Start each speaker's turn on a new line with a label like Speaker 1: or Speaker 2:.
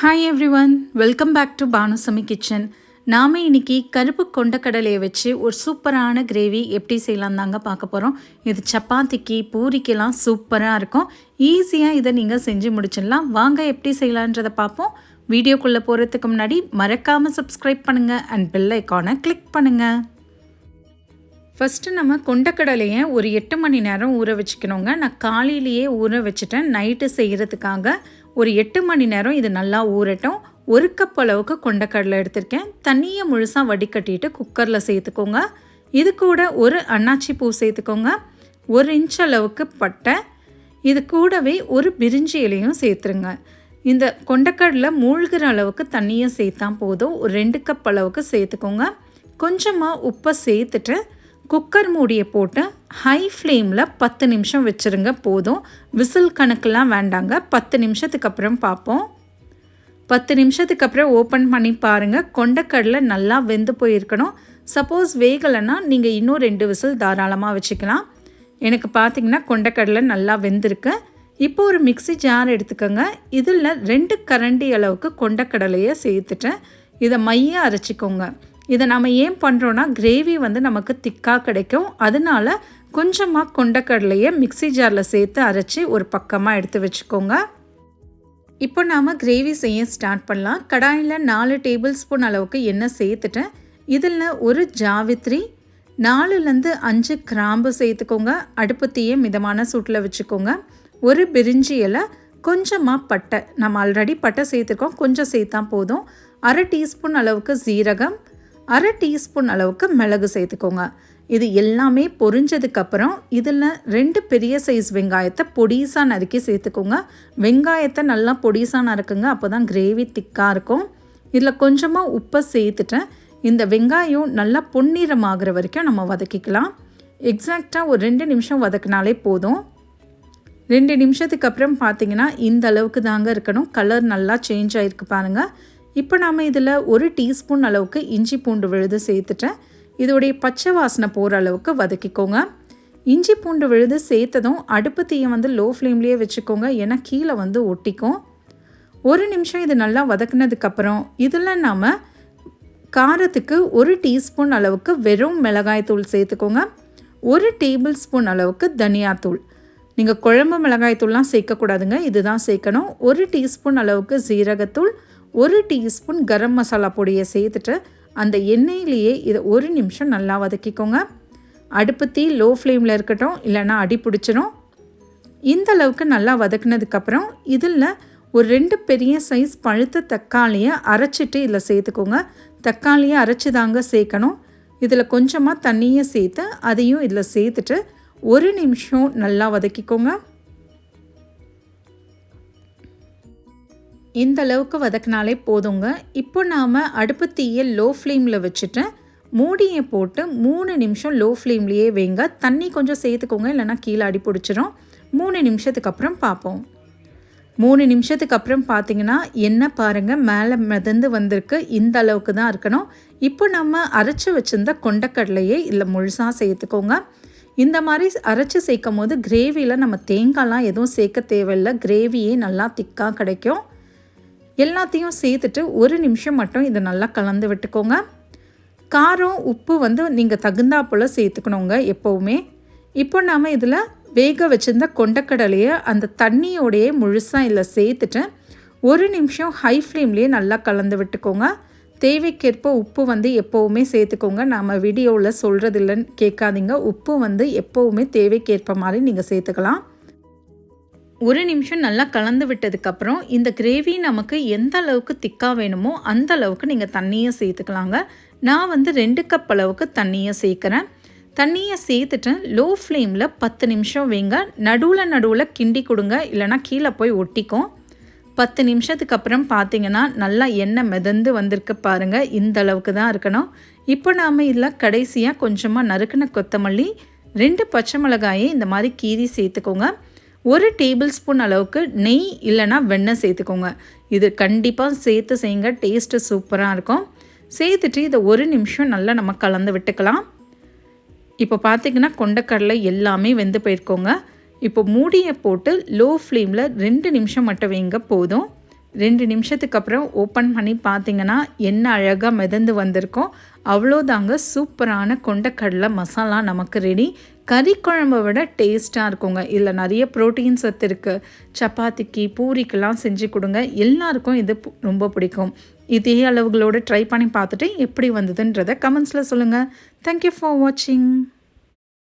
Speaker 1: Hi everyone welcome back to Banusami kitchen நாம் இன்னைக்கு கருப்பு கொண்டக்கடலையை வச்சு ஒரு சூப்பரான கிரேவி எப்படி செய்யலாம் தாங்க பார்க்க போகிறோம் இது சப்பாத்திக்கு பூரிக்கெல்லாம் சூப்பராக இருக்கும். ஈஸியாக இதை நீங்கள் செஞ்சு முடிச்சிடலாம். வாங்க எப்படி செய்யலான்றதை பார்ப்போம். வீடியோக்குள்ளே போகிறதுக்கு முன்னாடி மறக்காமல் சப்ஸ்கிரைப் பண்ணுங்கள் அண்ட் பெல் ஐக்கானை கிளிக் பண்ணுங்கள் ஃபஸ்ட்டு நம்ம கொண்டக்கடலையை ஒரு எட்டு மணி நேரம் ஊற வச்சுக்கணுங்க. நான் காலையிலேயே ஊற வச்சுட்டேன். நைட்டு செய்கிறதுக்காக ஒரு எட்டு மணி நேரம் இது நல்லா ஊறட்டும். ஒரு கப் அளவுக்கு கொண்டக்கடலை எடுத்திருக்கேன். தண்ணியை முழுசாக வடிகட்டிட்டு குக்கரில் சேர்த்துக்கோங்க. இது கூட ஒரு அன்னாச்சி பூ சேர்த்துக்கோங்க. ஒரு இன்ச் அளவுக்கு பட்டை. இது கூடவே ஒரு பிரிஞ்சி இலையும் சேர்த்துருங்க. இந்த கொண்டக்கடலை மூழ்கிற அளவுக்கு தண்ணியை சேர்த்தா போதும். ஒரு ரெண்டு கப் அளவுக்கு சேர்த்துக்கோங்க. கொஞ்சமாக உப்பை சேர்த்துட்டு குக்கர் மூடியை போட்டு ஹை ஃப்ளேமில் பத்து நிமிஷம் வச்சுருங்க போதும். விசில் கணக்கெலாம் வேண்டாங்க. பத்து நிமிஷத்துக்கு அப்புறம் பார்ப்போம். பத்து நிமிஷத்துக்கு அப்புறம் ஓப்பன் பண்ணி பாருங்கள் கொண்டக்கடலை நல்லா வெந்து போயிருக்கணும். சப்போஸ் வேகலைன்னா நீங்கள் இன்னும் ரெண்டு விசில் தாராளமாக வச்சுக்கலாம். எனக்கு பார்த்தீங்கன்னா கொண்டக்கடலை நல்லா வெந்திருக்கு. இப்போ ஒரு மிக்சி ஜார் எடுத்துக்கோங்க. இதில் ரெண்டு கரண்டி அளவுக்கு கொண்டக்கடலையை சேர்த்துட்டேன். இதை மைய அரைச்சிக்கோங்க. இதை நம்ம ஏன் பண்ணுறோன்னா கிரேவி வந்து நமக்கு திக்காக கிடைக்கும். அதனால கொஞ்சமாக கொண்டக்கடலையை மிக்சி ஜாரில் சேர்த்து அரைச்சி ஒரு பக்கமாக எடுத்து வச்சுக்கோங்க. இப்போ நாம் கிரேவி செய்ய ஸ்டார்ட் பண்ணலாம். கடாயில் நாலு டேபிள் ஸ்பூன் அளவுக்கு எண்ணெய் சேர்த்துட்டேன் இதில் ஒரு ஜாவித்ரி நாலுலேருந்து அஞ்சு கிராம்பு சேர்த்துக்கோங்க. அடுப்பு மிதமான சூட்டில் வச்சுக்கோங்க. ஒரு பிரிஞ்சி இலை கொஞ்சமாக பட்டை. நம்ம ஆல்ரெடி பட்டை சேர்த்துருக்கோம். கொஞ்சம் சேர்த்தா போதும். அரை டீஸ்பூன் அளவுக்கு ஜீரகம் அரை டீஸ்பூன் அளவுக்கு மிளகு சேர்த்துக்கோங்க. இது எல்லாமே பொரிஞ்சதுக்கப்புறம் இதில் ரெண்டு பெரிய சைஸ் வெங்காயத்தை பொடிசாக நறுக்கி சேர்த்துக்கோங்க. வெங்காயத்தை நல்லா பொடிசாக நறுக்குங்க அப்போ தான் கிரேவி திக்காக இருக்கும். இதில் கொஞ்சமாக உப்பை சேர்த்துட்டேன் இந்த வெங்காயம் நல்லா பொன்னிறமாகிற வரைக்கும் நம்ம வதக்கிக்கலாம். எக்ஸாக்டாக ஒரு ரெண்டு நிமிஷம் வதக்கினாலே போதும். ரெண்டு நிமிஷத்துக்கு அப்புறம் பார்த்தீங்கன்னா இந்த அளவுக்கு தாங்க இருக்கணும். கலர் நல்லா சேஞ்ச் ஆகிருக்கு பாருங்கள் இப்போ நாம் இதில் ஒரு டீஸ்பூன் அளவுக்கு இஞ்சி பூண்டு விழுது சேர்த்துட்டேன். இதோடைய பச்சை வாசனை போகிற அளவுக்கு வதக்கிக்கோங்க. இஞ்சி பூண்டு விழுது சேர்த்ததும் அடுப்பு தீயை வந்து லோ ஃப்ளேம்லேயே வச்சுக்கோங்க. ஏன்னா கீழே வந்து ஒட்டிக்கும். ஒரு நிமிஷம் இது நல்லா வதக்குனதுக்கப்புறம் இதில் நாம் காரத்துக்கு ஒரு டீஸ்பூன் அளவுக்கு வெறும் மிளகாய் தூள் சேர்த்துக்கோங்க. ஒரு டேபிள் ஸ்பூன் அளவுக்கு தனியாத்தூள் நீங்கள் குழம்பு மிளகாய் தூள்லாம் சேர்க்கக்கூடாதுங்க. இதுதான் சேர்க்கணும். ஒரு டீஸ்பூன் அளவுக்கு ஜீரகத்தூள் ஒரு டீஸ்பூன் கரம் மசாலா பொடியை சேர்த்துட்டு அந்த எண்ணெயிலேயே இதை ஒரு நிமிஷம் நல்லா வதக்கிக்கோங்க. அடுப்பு தீ லோ ஃப்ளேமில் இருக்கட்டும் இல்லைன்னா அடி பிடிச்சிரும். இந்த அளவுக்கு நல்லா வதக்குனதுக்கப்புறம் இதில் ஒரு ரெண்டு பெரிய சைஸ் பழுத்த தக்காளியை அரைச்சிட்டு இதில் சேர்த்துக்கோங்க. தக்காளியை அரைச்சி தாங்க சேர்க்கணும். இதில் கொஞ்சமாக தண்ணியை சேர்த்து அதையும் இதில் சேர்த்துட்டு ஒரு நிமிஷம் நல்லா வதக்கிக்கோங்க. இந்த அளவுக்கு வதக்கினாலே போதுங்க. இப்போ நாம் அடுப்பு தீயை லோ ஃப்ளேமில் வச்சுட்டு மூடியை போட்டு மூணு நிமிஷம் லோ ஃப்ளேம்லேயே வைங்க. தண்ணி கொஞ்சம் சேர்த்துக்கோங்க இல்லைனா கீழே அடி பிடிச்சிரும். மூணு நிமிஷத்துக்கு அப்புறம் பார்ப்போம். மூணு நிமிஷத்துக்கு அப்புறம் பார்த்தீங்கன்னா என்ன பாருங்கள் மேலே மிதந்து வந்திருக்கு. இந்த அளவுக்கு தான் இருக்கணும். இப்போ நம்ம அரைச்சி வச்சுருந்த கொண்டக்கடலையே இல்லை முழுசாக சேர்த்துக்கோங்க. இந்த மாதிரி அரைச்சி சேர்க்கும் போது கிரேவியில் நம்ம தேங்காய்லாம் எதுவும் சேர்க்க தேவையில்லை. கிரேவியே நல்லா திக்காக கிடைக்கும். எல்லாத்தையும் சேர்த்துட்டு ஒரு நிமிஷம் மட்டும் இதை நல்லா கலந்து விட்டுக்கோங்க. காரம் உப்பு வந்து நீங்கள் தகுந்தா போல் சேர்த்துக்கணுங்க எப்போவுமே. இப்போ நாம் இதில் வேக வச்சுருந்த கொண்டக்கடலையை அந்த தண்ணியோடையே முழுசாக இதில் சேர்த்துட்டு ஒரு நிமிஷம் ஹை ஃப்ளேம்லேயே நல்லா கலந்து விட்டுக்கோங்க. தேவைக்கேற்ப உப்பு வந்து எப்போவுமே சேர்த்துக்கோங்க. நாம் வீடியோவில் சொல்கிறது இல்லைன்னு கேட்காதீங்க. உப்பு வந்து எப்போவுமே தேவைக்கேற்ப மாதிரி நீங்கள் சேர்த்துக்கலாம். ஒரு நிமிஷம் நல்லா கலந்து விட்டதுக்கப்புறம் இந்த கிரேவி நமக்கு எந்த அளவுக்கு திக்காக வேணுமோ அந்த அளவுக்கு நீங்கள் தண்ணியை சேர்த்துக்கலாங்க. நான் வந்து ரெண்டு கப் அளவுக்கு தண்ணியை சேர்க்குறேன். தண்ணியை சேர்த்துட்டு லோ ஃப்ளேமில் பத்து நிமிஷம் வைங்க. நடுவில் நடுவில் கிண்டி கொடுங்க. இல்லைனா கீழே போய் ஒட்டிக்கும். பத்து நிமிஷத்துக்கு அப்புறம் பார்த்தீங்கன்னா நல்லா எண்ணெய் மிதந்து வந்திருக்கு பாருங்கள் இந்த அளவுக்கு தான் இருக்கணும். இப்போ நாம் இதில் கடைசியாக கொஞ்சமாக நறுக்கின கொத்தமல்லி ரெண்டு பச்சை மிளகாயை இந்த மாதிரி கீரி சேர்த்துக்கோங்க. ஒரு டேபிள் ஸ்பூன் அளவுக்கு நெய் இல்லைனா வெண்ணெய் சேர்த்துக்கோங்க. இது கண்டிப்பாக சேர்த்து செய்யுங்க. டேஸ்ட்டு சூப்பராக இருக்கும். சேர்த்துட்டு இதை ஒரு நிமிஷம் நல்லா நம்ம கலந்து விட்டுக்கலாம். இப்போ பார்த்திங்கன்னா கொண்டக்கடலை எல்லாமே வெந்து போயிருக்கோங்க. இப்போ மூடியை போட்டு லோ ஃப்ளேமில் ரெண்டு நிமிஷம் மட்டும் வைங்க போதும். ரெண்டு நிமிஷத்துக்கு அப்புறம் ஓப்பன் பண்ணி பார்த்தீங்கன்னா என்ன அழகாக மிதந்து வந்திருக்கோம் அவ்வளோதாங்க சூப்பரான கொண்டக்கடலை மசாலா நமக்கு ரெடி. கறி குழம்பை விட டேஸ்ட்டாக இருக்குங்க. இதில் நிறைய ப்ரோட்டீன் சத்து இருக்குது சப்பாத்திக்கு பூரிக்கெல்லாம் செஞ்சு கொடுங்க. எல்லாருக்கும் இது பு- ரொம்ப பிடிக்கும். இதே அளவுகளோடு ட்ரை பண்ணி பார்த்துட்டு எப்படி வந்ததுன்றதை கமெண்ட்ஸில் சொல்லுங்கள் தேங்க்யூ ஃபார் வாட்சிங்